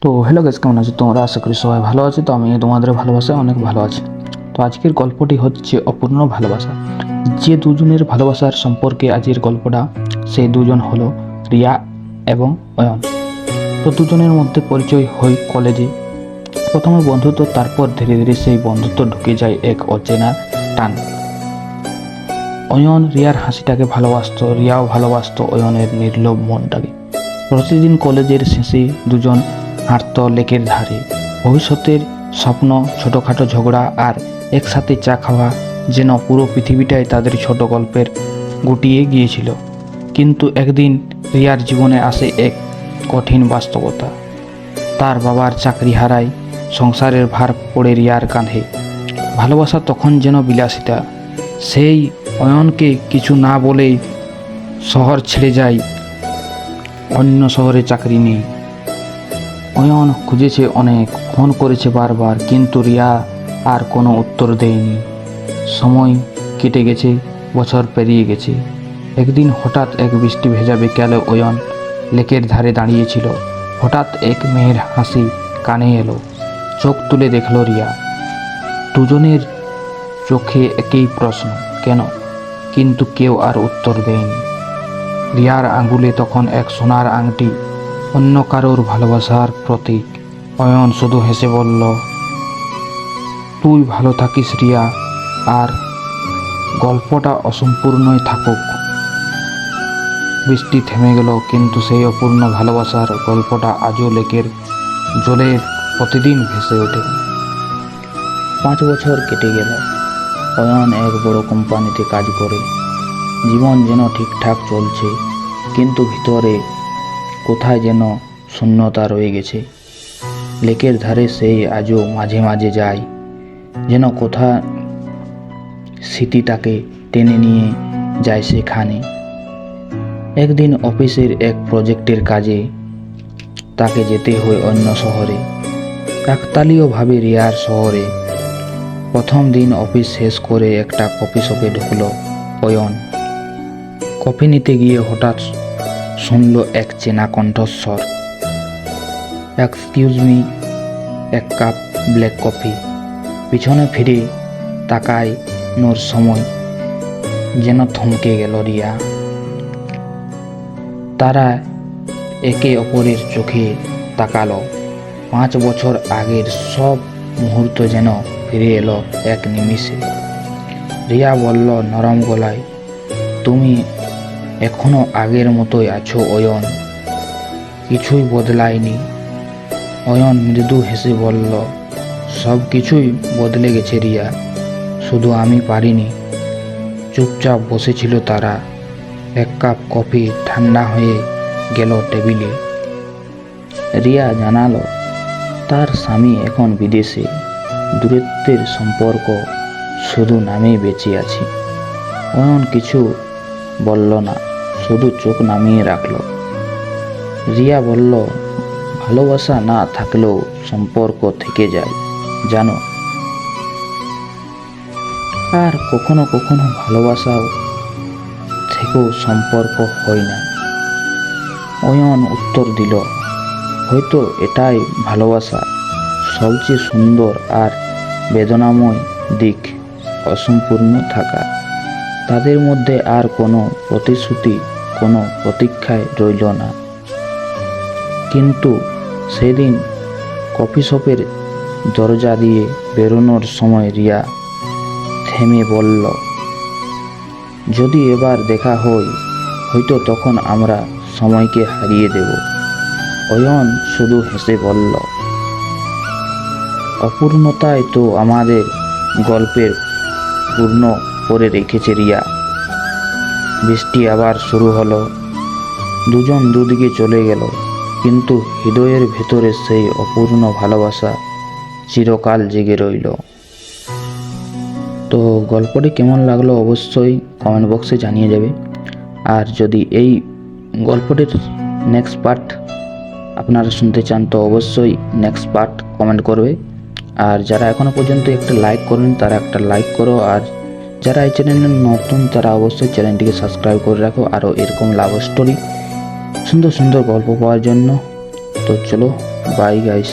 তো hello guys কেমন আছো? তোমরা আশা করি সবাই ভালো আছো। তো আমি তোমাদের ভালোবাসায় অনেক ভালো আছি। তো আজকের গল্পটি হচ্ছে অপূর্ণ ভালোবাসা। যে দুজনের ভালোবাসার সম্পর্কে আজকের গল্পটা সেই দুজন হলো রিয়া এবং অয়ন। তো দুজনের মধ্যে পরিচয় হয় কলেজে। প্রথমে বন্ধুত্ব, তারপর ধীরে ধীরে সেই বন্ধুত্ব ঢুকে যায় এক অচেনা টান। অয়ন রিয়ার হাসিটাকে ভালোবাসতো, রিয়াও ভালোবাসতো অয়নের নির্লোভ মনটাকে। প্রতিদিন কলেজের শেষে দুজন হাঁটত লেকের ধারে। ভবিষ্যতের স্বপ্ন, ছোটোখাটো ঝগড়া আর একসাথে চা খাওয়া যেন পুরো পৃথিবীটাই তাদের ছোট গল্পের গুটিয়ে গিয়েছিল। কিন্তু একদিন রিয়ার জীবনে আসে এক কঠিন বাস্তবতা। তার বাবার চাকরি হারায়, সংসারের ভার পড়ে রিয়ার কাঁধে। ভালোবাসা তখন যেন বিলাসিতা। সেই অয়নকে কিছু না বলেই শহর ছেড়ে যায়, অন্য শহরে চাকরি নেই। অয়ন খুঁজেছে অনেক, ফোন করেছে বারবার, কিন্তু রিয়া আর কোনো উত্তর দেয়নি। সময় কেটে গেছে, বছর পেরিয়ে গেছে। একদিন হঠাৎ এক বৃষ্টি ভেজা বিকালে অয়ন লেকের ধারে দাঁড়িয়েছিল। হঠাৎ এক মেয়ের হাসি কানে এলো। চোখ তুলে দেখল রিয়া। দুজনের চোখে একই প্রশ্ন, কেন? কিন্তু কেউ আর উত্তর দেয়নি। রিয়ার আঙ্গুলে তখন এক সোনার আংটি অন্য কারোর ভালোবাসার প্রতীক। অয়ন শুধু হেসে বলল, তুই ভালো থাকিস রিয়া, আর গল্পটা অসম্পূর্ণই থাকুক। বৃষ্টি থেমে গেল, কিন্তু সেই অপূর্ণ ভালোবাসার গল্পটা আজও লেকের জলে প্রতিদিন ভেসে ওঠে। পাঁচ বছর কেটে গেল। অয়ন এক বড় কোম্পানিতে কাজ করে। জীবন যেন ঠিকঠাক চলছে, কিন্তু ভিতরে কোথায় যেন শূন্যতা রয়ে গেছে। লেকের ধারে সেই আজও মাঝে মাঝে যায়, যেন কোথা স্মৃতি তাকে টেনে নিয়ে যায় সেখানে। একদিন অফিসের এক প্রজেক্টের কাজে তাকে যেতে হয় অন্য শহরে কাকতালীয়ভাবে রিয়ার শহরে। প্রথম দিন অফিস শেষ করে একটা কফি শপে ঢুকল অয়ন। কফি নিতে গিয়ে হঠাৎ শুনল এক চেনা কণ্ঠস্বর। এক্সকিউজ মি এক কাপ ব্ল্যাক কফি পিছনে ফিরে তাকায় নোর সময়। যেন থমকে গেল রিয়া। তারা একে অপরের চোখে তাকালো। পাঁচ বছর আগের সব মুহূর্ত যেন ফিরে এলো এক নিমিষে। রিয়া বলল নরম গলায়, তুমি এখনও আগের মতোই আছো অয়ন। কিছুই বদলায়নি। অয়ন মৃদু হেসে বলল, সব কিছুই বদলে গেছে রিয়া। শুধু আমি পারিনি। চুপচাপ বসেছিল তারা। এক কাপ কফি ঠান্ডা হয়ে গেল টেবিলে। রিয়া জানালো, তার স্বামী এখন বিদেশে। দূরত্বের সম্পর্ক শুধু নামেই বেঁচে আছে। অয়ন কিছু বলল, না, শুধু চোখ নামিয়ে রাখল। রিয়া বলল, ভালোবাসা না থাকলেও সম্পর্ক থেকে যায়, জানো? আর কখনো কখনো ভালোবাসাও থেকেও সম্পর্ক হয় না। অয়ন উত্তর দিল, হয়তো এটাই ভালোবাসা, সবচেয়ে সুন্দর আর বেদনাময় দিক, অসম্পূর্ণ থাকা। তাদের মধ্যে আর কোনো প্রতিশ্রুতি, কোনো প্রতীক্ষায় রইল না। কিন্তু সেদিন কফি শপের দরজা দিয়ে বেরোনোর সময় রিয়া থেমে বলল, যদি এবার দেখা হয়, হয়তো তখন আমরা সময়কে হারিয়ে দেব। অয়ন শুধু হেসে বলল অপূর্ণতায় তো আমাদের গল্পের পূর্ণ করে রেখেছে রিয়া। বৃষ্টি আবার শুরু হলো। দুজন দুদিকে চলে গেল, কিন্তু হৃদয়ের ভেতরে সেই অপূর্ণ ভালোবাসা চিরকাল জেগে রইল। তো গল্পটি কেমন লাগল অবশ্যই কমেন্ট বক্সে জানিয়ে যাবে আর যদি এই গল্পটির নেক্সট পার্ট আপনারা শুনতে চান, তো অবশ্যই নেক্সট পার্ট কমেন্ট করবে। আর যারা এখনও পর্যন্ত একটা লাইক করেন, তারা একটা লাইক করো। আর যারা এই চ্যানেলে নতুন, তারা অবশ্যই চ্যানেলটিকে সাবস্ক্রাইব করে রাখো আরও এরকম লাভ স্টোরি সুন্দর সুন্দর গল্প পাওয়ার জন্য। তো চলো বাই গাইস